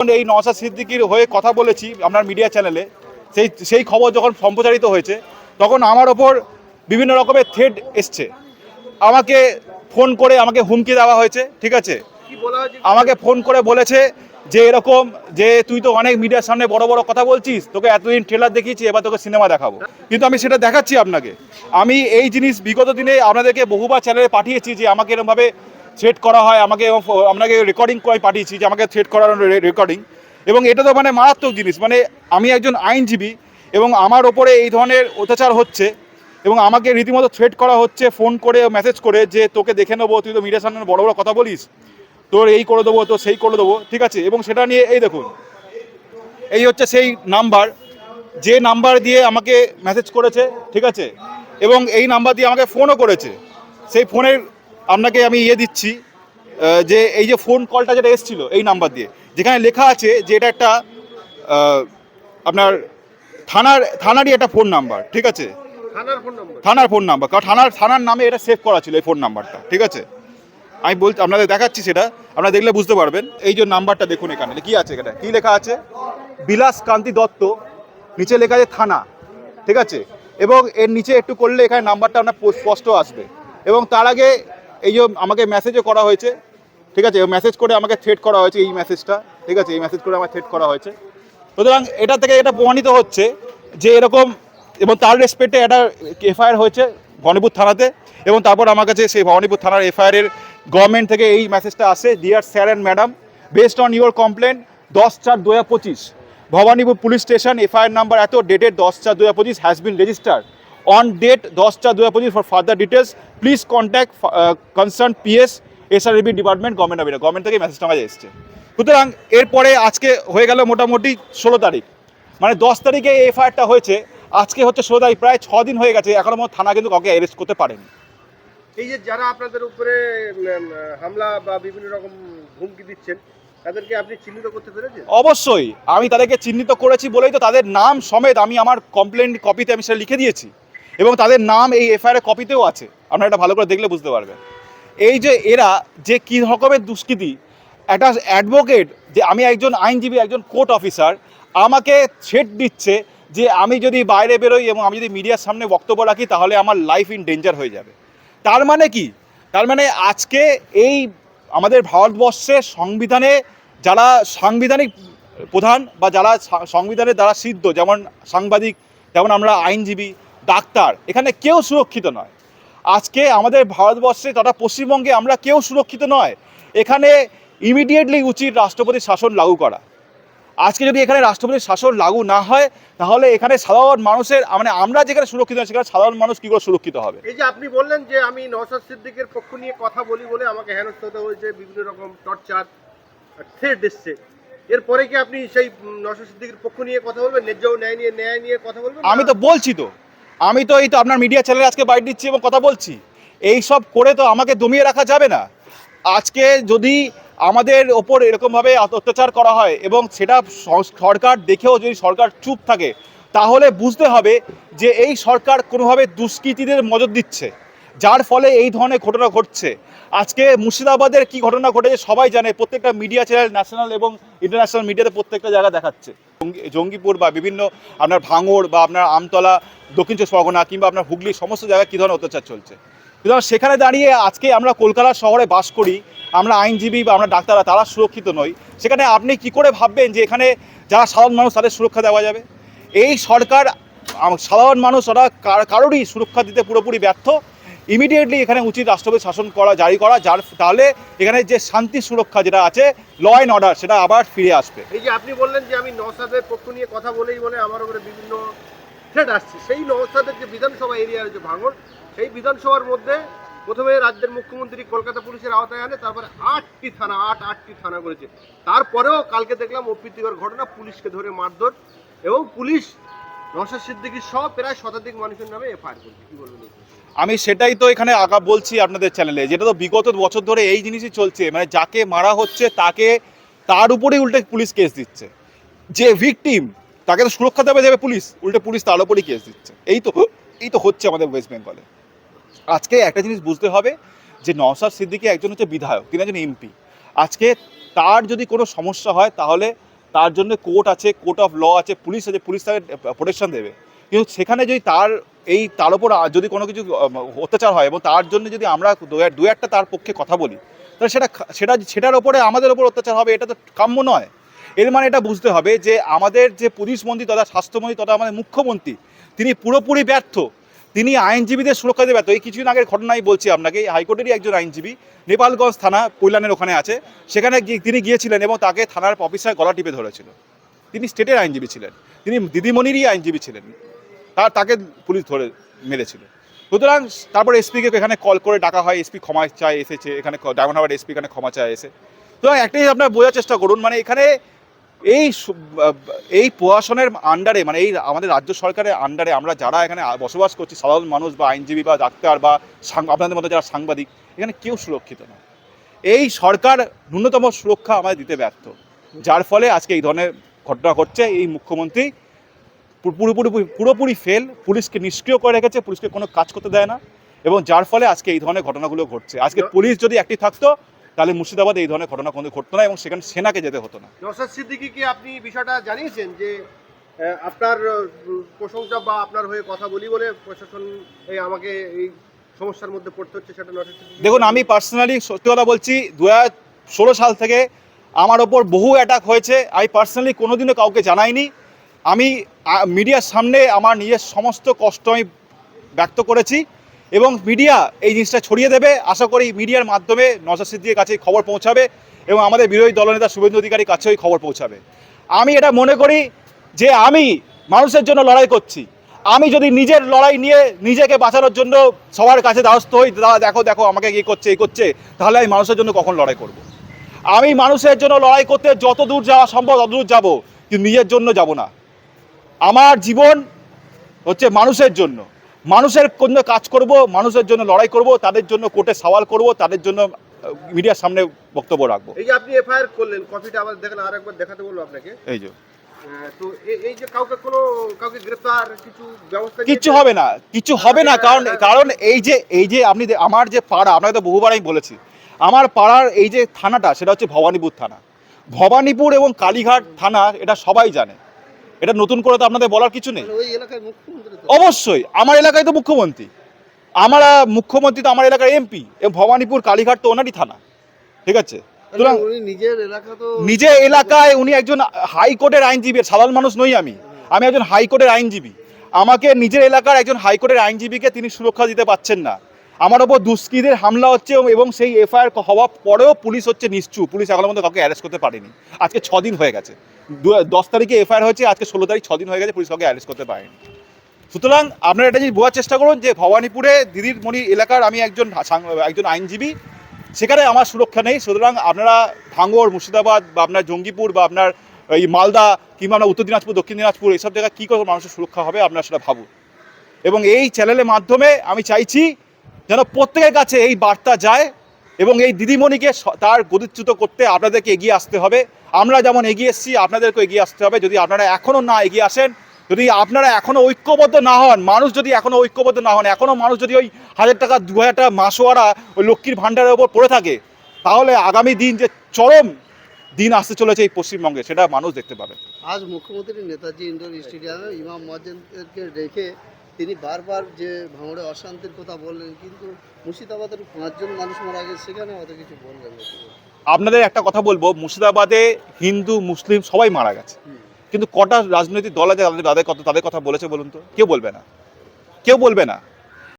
এই নওশাদ সিদ্দিকির হয়ে কথা বলেছি আপনার মিডিয়া চ্যানেলে সেই সেই খবর যখন সম্প্রচারিত হয়েছে তখন আমার ওপর বিভিন্ন রকমের থ্রেড এসছে। আমাকে ফোন করে আমাকে হুমকি দেওয়া হয়েছে ঠিক আছে? আমাকে ফোন করে বলেছে যে এরকম যে তুই তো অনেক মিডিয়ার সামনে বড় বড় কথা বলছিস তোকে এতদিন ট্রেলার দেখিয়েছি এবার তোকে সিনেমা দেখাবো। কিন্তু আমি সেটা দেখাচ্ছি আপনাকে। আমি এই জিনিস বিগত দিনে আপনাদেরকে বহুবার চ্যানেলে পাঠিয়েছি যে আমাকে এরকমভাবে থ্রেট করা হয়, আমাকে এবং আপনাকে রেকর্ডিং করে পাঠিয়েছি যে আমাকে থ্রেট করার রেকর্ডিং এবং এটা তো মানে মারাত্মক জিনিস মানে আমি একজন আইনজীবী এবং আমার ওপরে এই ধরনের অত্যাচার হচ্ছে এবং আমাকে রীতিমতো থ্রেট করা হচ্ছে ফোন করে মেসেজ করে যে তোকে দেখে নেব, তুই তো মিডিয়ার সামনে বড় বড় কথা বলিস, তোর এই করে দেবো, তোর সেই করে দেবো, ঠিক আছে? এবং সেটা নিয়ে এই দেখুন, এই হচ্ছে সেই নাম্বার যে নাম্বার দিয়ে আমাকে মেসেজ করেছে, ঠিক আছে? এবং এই নাম্বার দিয়ে আমাকে ফোনও করেছে, সেই ফোনের আপনাকে আমি ইয়ে দিচ্ছি যে এই যে ফোন কলটা যেটা এসেছিল এই নাম্বার দিয়ে যেখানে লেখা আছে যে এটা একটা আপনার থানার থানারই একটা ফোন নাম্বার ঠিক আছে? থানার ফোন নম্বর কারণ থানার থানার নামে এটা সেভ করা ছিল এই ফোন নাম্বারটা ঠিক আছে? আমি বলছি আপনাদের দেখাচ্ছি সেটা আপনারা দেখলে বুঝতে পারবেন। এই যে নাম্বারটা দেখুন এখানে কি আছে এটা কি লেখা আছে? বিলাস কান্তি দত্ত নিচে লেখা আছে থানা ঠিক আছে? এবং এর নিচে একটু করলে এখানে নাম্বারটা আপনার স্পষ্ট আসবে। এবং তার আগে এই যে আমাকে মেসেজও করা হয়েছে, ঠিক আছে? মেসেজ করে আমাকে থ্রেট করা হয়েছে এই মেসেজটা ঠিক আছে? এই মেসেজ করে আমার থ্রেট করা হয়েছে। সুতরাং এটা থেকে এটা প্রমাণিত হচ্ছে যে এরকম এবং তার রেসপেক্টে একটা এফআইআর হয়েছে ভবানীপুর থানাতে এবং তারপর আমার কাছে সেই ভবানীপুর থানার এফআইআরের গভর্নমেন্ট থেকে এই মেসেজটা আসে dear sir and madam based on your complain দশ চার দু হাজার পঁচিশ, Bhowanipore police station FIR number এত ডেটেড দশ চার দু হাজার পঁচিশ has been register on date দশ চার দু হাজার পঁচিশ for further details please contact concern PS SRB department government of India government থেকে মেসেজটা আমাদের এসছে। সুতরাং এরপরে আজকে হয়ে গেল মোটামুটি ষোলো তারিখ। মানে দশ তারিখে এই এফআইআরটা হয়েছে। আজকে হচ্ছে ষোলো তারিখ প্রায় ছ দিন হয়ে গেছে। এখনও মধ্যে থানা কিন্তু কাউকে অ্যারেস্ট করতে পারেনি। এই যে যারা আপনাদের উপরে হামলা বা বিভিন্ন রকম হুমকি দিচ্ছেন তাদেরকে আপনি চিহ্নিত করতে পেরেছেন? অবশ্যই। আমি তাদেরকে চিহ্নিত করেছি বলেই তো তাদের নাম সমেত আমি আমার কমপ্লেন কপিতে আমি সেটা লিখে দিয়েছি। এবং তাদের নাম এই এফআইআর কপিতেও আছে। আপনারা এটা ভালো করে দেখলে বুঝতে পারবেন। এই যে এরা যে কী রকমের দুষ্কৃতি, একটা অ্যাডভোকেট যে আমি একজন আইনজীবী, একজন কোর্ট অফিসার আমাকে ছেট দিচ্ছে যে আমি যদি বাইরে বেরোই এবং আমি যদি মিডিয়ার সামনে বক্তব্য রাখি, তাহলে আমার লাইফ ইন ডেঞ্জার হয়ে যাবে। তার মানে কি? তার মানে আজকে এই আমাদের ভারতবর্ষের সংবিধানে যারা সাংবিধানিক প্রধান বা যারা সংবিধানের দ্বারা সিদ্ধ, যেমন সাংবাদিক, যেমন আমরা আইনজীবী ডাক্তার এখানে কেউ সুরক্ষিত নয়। আজকে আমাদের ভারতবর্ষে তথা পশ্চিমবঙ্গে আমরা কেউ সুরক্ষিত নয়। এখানে ইমিডিয়েটলি উচিত রাষ্ট্রপতির শাসন লাগু করা। আজকে যদি এখানে রাষ্ট্রপতির শাসন লাগু না হয় তাহলে এখানে সাধারণ মানুষের মানে আমরা যেখানে সুরক্ষিত সেখানে সাধারণ মানুষ কী করে সুরক্ষিত হবে? এই যে আপনি বললেন যে আমি নওশাদ সিদ্দিকের পক্ষ নিয়ে কথা বলি বলে আমাকে হেনস্থ হতে হয়েছে বিভিন্ন রকম টর্চার থ্রেড এসছে। এরপরে কি আপনি সেই নওশাদ সিদ্দিকের পক্ষ নিয়ে কথা বলবেন? ন্যায্য ন্যায় নিয়ে ন্যায় নিয়ে কথা বলবেন আমি তো বলছি তো। আমি তো এই তো আপনার মিডিয়া চ্যানেলে আজকে বাইট দিচ্ছি এবং কথা বলছি। এই সব করে তো আমাকে দমিয়ে রাখা যাবে না। আজকে যদি আমাদের ওপর এরকমভাবে অত্যাচার করা হয় এবং সেটা সরকার দেখেও যদি সরকার চুপ থাকে, তাহলে বুঝতে হবে যে এই সরকার কোনোভাবে দুষ্কৃতীদের মজত দিচ্ছে। যার ফলে এই ধরনের ঘটনা ঘটছে। আজকে মুর্শিদাবাদের কি ঘটনা ঘটেছে সবাই জানে। প্রত্যেকটা মিডিয়া চ্যানেল ন্যাশনাল এবং ইন্টারন্যাশনাল মিডিয়াতে প্রত্যেকটা জায়গা দেখাচ্ছে। জঙ্গিপুর বা বিভিন্ন আপনার ভাঙড় বা আপনার আমতলা, দক্ষিণ চব্বিশ পরগনা কিংবা আপনার হুগলি, সমস্ত জায়গায় কী ধরনের অত্যাচার চলছে? সুতরাং সেখানে দাঁড়িয়ে আজকে আমরা কলকাতা শহরে বাস করি। আমরা আইনজীবী বা আমরা ডাক্তাররা, তারা সুরক্ষিত নই। সেখানে আপনি কি করে ভাববেন যে এখানে যারা সাধারণ মানুষ, তাদের সুরক্ষা দেওয়া যাবে? এই সরকার সাধারণ মানুষ ওরা কারোরই সুরক্ষা দিতে পুরোপুরি ব্যর্থ। ইমিডিয়েটলি এখানে উচিত রাষ্ট্রপতি শাসন করা, জারি করা, যার তাহলে এখানে যে শান্তি সুরক্ষা যেটা আছে ল অ্যান্ড অর্ডার সেটা আবার ফিরে আসবে। এই যে আপনি বললেন যে আমি নওশাদের পক্ষ নিয়ে কথা বলেই বলে আমার উপরে বিভিন্ন থ্রেট আসছে, সেই নওশাদের যে বিধানসভা এরিয়ার রয়েছে ভাঙড় সেই বিধানসভার মধ্যে প্রথমে রাজ্যের মুখ্যমন্ত্রী কলকাতা পুলিশের আওতায় আনে, তারপরে আটটি থানা, আট, আটটি থানা করেছে। তারপরেও কালকে দেখলাম অপ্রীতিকর ঘটনা, পুলিশকে ধরে মারধর এবং পুলিশ সহ প্রায় শতাধিক মানুষের নামে এফআইআর করছে। কি বলবেন আমি সেটাই তো এখানে আগা বলছি আপনাদের চ্যানেলে যেটা তো বিগত বছর ধরে এই জিনিসই চলছে। মানে যাকে মারা হচ্ছে, তাকে তার উপরেই উল্টে পুলিশ কেস দিচ্ছে। যে ভিকটিম তাকে তো সুরক্ষা দেবে দেবে পুলিশ। উল্টে পুলিশ তার উপরেই কেস দিচ্ছে। এই তো এই তো হচ্ছে আমাদের ওয়েস্ট বেঙ্গলে আজকে একটা জিনিস বুঝতে হবে, যে নওশাদ সিদ্দিকী একজন হচ্ছে বিধায়ক, তিনি একজন এমপি আজকে তার যদি কোনো সমস্যা হয়, তাহলে তার জন্য কোর্ট আছে, কোর্ট অফ ল আছে, পুলিশ আছে, পুলিশ তাকে প্রোটেকশন দেবে। কিন্তু সেখানে যদি তার, এই, তার উপর যদি কোনো কিছু অত্যাচার হয় এবং তার জন্য যদি আমরা দু একটা তার পক্ষে কথা বলি, তাহলে সেটা সেটা, সেটার ওপরে আমাদের ওপর অত্যাচার হবে, এটা তো কাম্য নয়। এর মানে এটা বুঝতে হবে যে আমাদের যে পুলিশ মন্ত্রী তথা স্বাস্থ্যমন্ত্রী তথা আমাদের মুখ্যমন্ত্রী, তিনি পুরোপুরি ব্যর্থ। তিনি আইনজীবীদের সুরক্ষা দিতে ব্যর্থ এই কিছুদিন আগের ঘটনাই বলছি আপনাকে, হাইকোর্টেরই একজন আইনজীবী, নেপালগঞ্জ থানা কৈলানের ওখানে আছে। সেখানে তিনি গিয়েছিলেন এবং তাকে থানার অফিসার গলা টিপে ধরেছিল। তিনি স্টেটের আইনজীবী ছিলেন। তিনি দিদিমণিরই আইনজীবী ছিলেন। তার তাকে পুলিশ ধরে মেরেছিল। সুতরাং তারপর এসপিকে এখানে কল করে ডাকা হয়, এসপি ক্ষমা চায়, এসেছে। এখানে ডায়মন্ড হারবার এসপি এখানে ক্ষমা চায়, এসে। সুতরাং একটাই আপনার বোঝার চেষ্টা করুন মানে এখানে এই এই প্রশাসনের আন্ডারে মানে এই আমাদের রাজ্য সরকারের আন্ডারে আমরা যারা এখানে বসবাস করছি সাধারণ মানুষ বা আইনজীবী বা ডাক্তার বা আপনাদের মতো যারা সাংবাদিক এখানে কেউ সুরক্ষিত নয়। এই সরকার ন্যূনতম সুরক্ষা আমাদের দিতে ব্যর্থ। যার ফলে আজকে এই ধরনের ঘটনা ঘটছে এই মুখ্যমন্ত্রী পুরোপুরি পুরোপুরি ফেল পুলিশকে নিষ্ক্রিয় করে রেখেছে পুলিশকে কোনো কাজ করতে দেয় না। এবং যার ফলে আজকে এই ধরনের ঘটনাগুলো ঘটছে। আজকে পুলিশ যদি একটি থাকতো তাহলে মুর্শিদাবাদে এই ধরনের ঘটনা কোনো ঘটতো না এবং সেখানে সেনাকে যেতে হতো না। নসাদ সিদ্দিকিকে আপনি বিষয়টা জানিয়েছেন যে আপনার প্রশংসা বা আপনার হয়ে কথা বলি বলে প্রশাসন এই আমাকে এই সমস্যার মধ্যে পড়তে হচ্ছে সেটা নসাদ দেখুন আমি পার্সোনালি সত্যি কথা বলছি দু ষোলো সাল থেকে আমার ওপর বহু অ্যাটাক হয়েছে। আমি পার্সোনালি কোনোদিনও কাউকে জানাইনি। আমি মিডিয়ার সামনে আমার নিজের সমস্ত কষ্ট আমি ব্যক্ত করেছি। এবং মিডিয়া এই জিনিসটা ছড়িয়ে দেবে। আশা করি মিডিয়ার মাধ্যমে নজর সিদ্দিকের কাছে খবর পৌঁছাবে এবং আমাদের বিরোধী দলনেতা শুভেন্দু অধিকারীর কাছেও খবর পৌঁছাবে। আমি এটা মনে করি যে আমি মানুষের জন্য লড়াই করছি। আমি যদি নিজের লড়াই নিয়ে নিজেকে বাঁচানোর জন্য সবার কাছে দ্বারস্থ হই দেখো দেখো, আমাকে এই করছে এই করছে, তাহলে আমি মানুষের জন্য কখন লড়াই করব। আমি মানুষের জন্য লড়াই করতে যত দূর যাওয়া সম্ভব তত দূর যাব, কিন্তু নিজের জন্য যাব না। আমার জীবন হচ্ছে মানুষের জন্য। মানুষের জন্য কাজ করব মানুষের জন্য লড়াই করব তাদের জন্য কোর্টে সওয়াল করব তাদের জন্য মিডিয়ার সামনে বক্তব্য রাখব। এই যে আপনি এফআইআর করলেন কপিটা আবার দেখেন আর একবার দেখাতে বলব আপনাকে। এই যে। তো এই যে কাউকে কোনো কাউকে গ্রেফতার কিছু ব্যবস্থা হবে না কিছু হবে না কারণ কারণ এই যে এই যে আপনি আমার যে পাড়া আপনাকে তো বহুবার আমি বলেছি আমার পাড়ার এই যে থানাটা সেটা হচ্ছে ভবানীপুর থানা। ভবানীপুর এবং কালীঘাট থানা এটা সবাই জানে। এটা নতুন করে তো আপনাদের বলার কিছু নেই। অবশ্যই আমার এলাকায় তো মুখ্যমন্ত্রী। আমার মুখ্যমন্ত্রী তো আমার এলাকার এমপি এবং ভবানীপুর কালীঘাট তো ওনারই থানা। ঠিক আছে? নিজের এলাকায় উনি একজন হাইকোর্টের আইনজীবী সাধারণ মানুষ নই আমি। আমি একজন হাইকোর্টের আইনজীবী। আমাকে নিজের এলাকার একজন হাইকোর্টের আইনজীবীকে তিনি সুরক্ষা দিতে পাচ্ছেন না। আমার ওপর দুষ্কৃতীদের হামলা হচ্ছে এবং সেই এফআইআর হওয়ার পরেও পুলিশ হচ্ছে নিশ্চু পুলিশ এখনও মধ্যে কাউকে অ্যারেস্ট করতে পারেনি। আজকে ছ দিন হয়ে গেছে। দশ তারিখে এফআইআর হয়েছে, আজকে ষোলো তারিখ ছ দিন হয়ে গেছে, পুলিশ কাউকে অ্যারেস্ট করতে পারেনি। সুতরাং আপনারা এটা জিনিস বোঝার চেষ্টা করুন যে ভবানীপুরে দিদির মণি এলাকার আমি একজন একজন আইনজীবী, সেখানে আমার সুরক্ষা নেই। সুতরাং আপনারা ভাঙড় মুর্শিদাবাদ বা আপনার জঙ্গিপুর বা আপনার এই মালদা কিংবা আপনার উত্তর দিনাজপুর, দক্ষিণ দিনাজপুর, এইসব জায়গায় কী করে মানুষের সুরক্ষা হবে আপনারা সেটা ভাবুন। এবং এই চ্যানেলের মাধ্যমে আমি চাইছি যেন প্রত্যেকের কাছে এই বার্তা যায় এবং এই দিদিমণিকে তার গতিচ্যুত করতে আপনাদেরকে এগিয়ে আসতে হবে। আমরা যেমন এগিয়ে এসেছি আপনাদেরকে এগিয়ে আসতে হবে। যদি আপনারা এখনও না এগিয়ে আসেন, যদি আপনারা এখনও ঐক্যবদ্ধ না হন, মানুষ যদি এখনও ঐক্যবদ্ধ না হন এখনও মানুষ যদি ওই হাজার টাকা, দু হাজার টাকা মাসোয়ারা ওই লক্ষ্মীর ভাণ্ডারের ওপর পড়ে থাকে, তাহলে আগামী দিন যে চরম দিন আসতে চলেছে এই পশ্চিমবঙ্গে, সেটা মানুষ দেখতে পাবে। আজ মুখ্যমন্ত্রী নেতাজি ইন্ডোর স্টেডিয়ামে ইমাম মসজিদকে রেখে তিনি বারবার যে ভাঙড়ে অশান্তির কথা বললেন কিন্তু মুর্শিদাবাদের পাঁচজন মানুষ মারা গেছে সেখানে অত কিছু বললেন আপনাদের একটা কথা বলব মুর্শিদাবাদে হিন্দু মুসলিম সবাই মারা গেছে। কিন্তু কটা রাজনৈতিক দল আছে তাদের তাদের কথা তাদের কথা বলেছে বলুন তো? কেউ বলবে না। কেউ বলবে না।